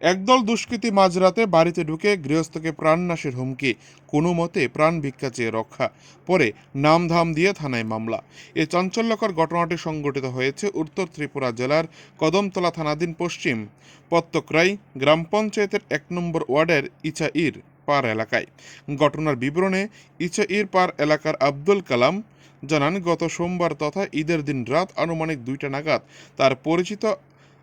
একদল দুষ্কৃতী মাঝরাতে বাড়িতে ঢুকে গৃহস্থকে প্রাণনাশের হুমকি, কোনো মতে প্রাণ ভিক্ষা চেয়ে রক্ষা, পরে নামধাম দিয়ে থানায় মামলা। এ চাঞ্চল্যকর ঘটনাটি সংঘটিত হয়েছে উত্তর ত্রিপুরা জেলার কদমতলা থানাধীন পশ্চিম পত্তকরাই গ্রাম পঞ্চায়েতের এক নম্বর ওয়ার্ডের ইচাইর পার এলাকায়। ঘটনার বিবরণে ইচাইর পার এলাকার আব্দুল কালাম জানান, গত সোমবার তথা ঈদের দিন রাত আনুমানিক দুইটা নাগাদ তার পরিচিত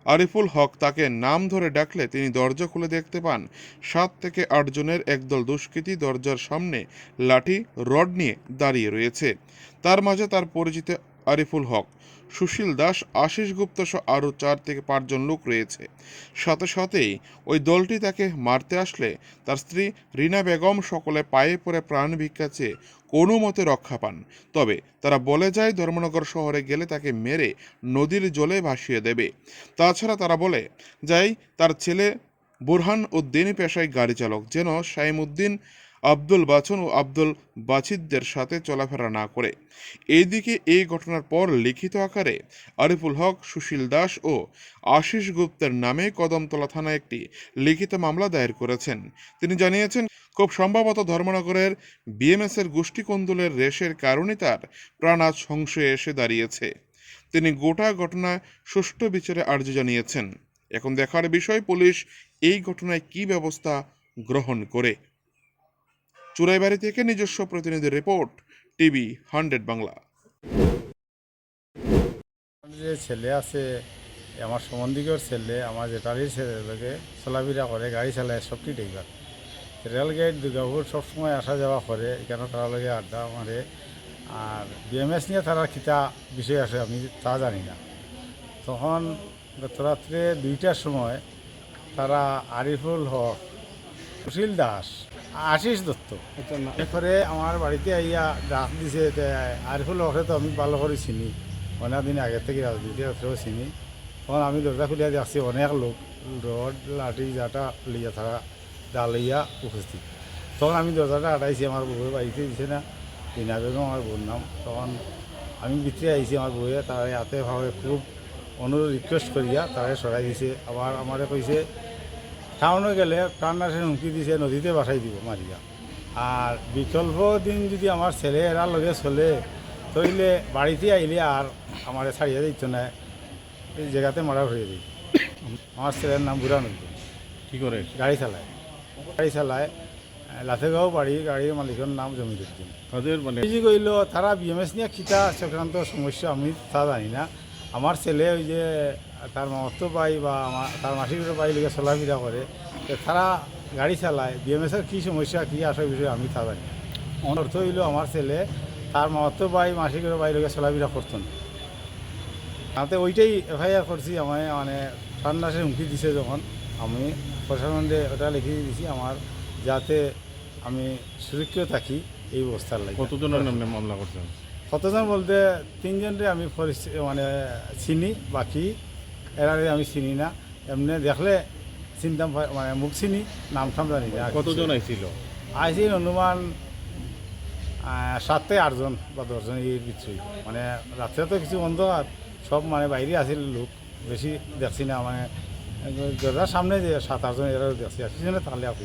আরিফুল হক তাকে নাম ধরে ডাকলে তিনি দরজা খুলে দেখতে পান। সাত থেকে আটজনের একদল দুষ্কৃতী দরজার সামনে লাঠি, রড নিয়ে দাঁড়িয়ে রয়েছে। তার মাঝে তার পরিচিত আরিফুল হক। সুশীল দাস, আশিস গুপ্ত সহ আরও চার থেকে পাঁচজন লোক রয়েছে। সাথে সাথেই ওই দলটি তাকে মারতে আসলে তার স্ত্রী রিনা বেগম সকলে পায়ে পড়ে প্রাণ ভিক্ষা চেয়ে কোনো মতে রক্ষা পান। তবে তারা বলে যায়, ধর্মনগর শহরে গেলে তাকে মেরে নদীর জলে ভাসিয়ে দেবে। তাছাড়া তারা বলে যাই তার ছেলে বুরহান উদ্দিন পেশায় গাড়ি চালক যেন শাইমুদ্দিন আব্দুল বাছন ও আব্দুল বাছিদদের সাথে চলাফেরা না করে। এইদিকে এই ঘটনার পর লিখিত আকারে আরিফুল হক, সুশীল দাস ও আশিস গুপ্তের নামে কদমতলা থানায় একটি লিখিত মামলা দায়ের করেছেন। তিনি জানিয়েছেন, খুব সম্ভবত ধর্মনগরের বিএমএস এর গোষ্ঠী কন্দলের রেশের কারণে তার প্রাণ আজ সংশয়ে এসে দাঁড়িয়েছে। তিনি গোটা ঘটনা সুষ্ঠু বিচারে আর্জি জানিয়েছেন। এখন দেখার বিষয়, পুলিশ এই ঘটনায় কি ব্যবস্থা গ্রহণ করে? চুরাইবাড়ি থেকে নিজস্ব প্রতিনিধি রিপোর্ট, টিভি হান্ড্রেড বাংলা। যে ছেলে আছে, আমার সম্বন্ধিকর ছেলে, আমার জেঠারির ছেলেকে চলাফেরা করে, গাড়ি চালায় সবটি ড্রাইভার রেলগেট দুর্গাপুর সবসময় আসা যাওয়া করে, এখানে তারা আড্ডা মারে। আর বিএমএস নিয়ে তারা খিতা বিষয় আছে, আমি তা জানি না। তখন গতরাত্রে দুইটার সময় তারা আরিফুল হক, সুশীল দাস আশিস দত্ত। এরপরে আমার বাড়িতে আইয়া ডাক দিছে আরিফুল হকে তো আমি ভালো করে চিনি। অনেক দিন আগে থেকে রাজনীতি ক্ষেত্রেও চিনি। তখন আমি দরজা খুলিয়া দেখছি, অনেক লোক রড, লাঠি যাটা লিয়া থাকা দা লইয়া উপস্থিত। তখন আমি দরজাটা আটাইছি, আমার বউয়ের বাড়িতে দিছে না। টিনা বেগম আমার বউর নাম। তখন আমি ভিতরে আইছি, আমার বউয়ে তারা হাতে ভাবে খুব অনুরোধ রিকোয়েস্ট করিয়া তারা সরাই দিছে। আবার আমারে কইছে টাউনে গেলে প্রাণনাশের হুমকি দিছে নদীতে বাসাই দিব মারিয়া আর বিকল্প দিন যদি আমার ছেলে এরা লগে চলে তইলে বাড়িতে আইলে আর আমার ছাড়িয়ে দিত না এই জায়গাতে মারা হয়ে দিই আমার ছেলের নাম বুড়া নদী কি করে গাড়ি চালায়। গাড়ি চালায় লাথেগাঁও বাড়ি গাড়ির মালিকের নাম জমিরুদ্দিন তাদের মানে? যে কইল তারা বিএমএস নিয়ে কিতা সংক্রান্ত সমস্যা আমি তা জানি না। আমার ছেলে ওই যে তার মামাত্ম পাই বা আমার তার মাসির পাই লিগে চলাফেরা করে। তারা গাড়ি চালায় বিএমএসের কী সমস্যা কী আসে বিষয়ে আমি তা জানি অর্থ হইল আমার ছেলে তার মামাত্ম পাই মাসিক পাই লিগে চলাফেরা করতো না। তাতে ওইটাই এফআইআর করছি আমি মানে সন্ন্যাসে হুমকি দিছে যখন আমি প্রশাসনে ওটা লিখে দিয়েছি আমার যাতে আমি সুরক্ষিত থাকি এই অবস্থার লাগে কতজনের নামে মামলা করছেন? কতজন বলতে তিনজনরে আমি মানে চিনি বাকি এরারে আমি চিনি না। এমনি দেখলে চিনতাম মানে মুখ চিনি নাম থাম জানি না। কতজন আইছিল? আইছিল অনুমান সাতটাই সাত থেকে আটজন বা দশজন এই কিছুই। মানে রাত্রে তো কিছু অন্ধকার সব মানে বাইরে আসিল লোক। বেশি দেখছি না মানে দরজার সামনে যে সাত আটজন এরা দেখছি আর কিছু না তাহলে আপনি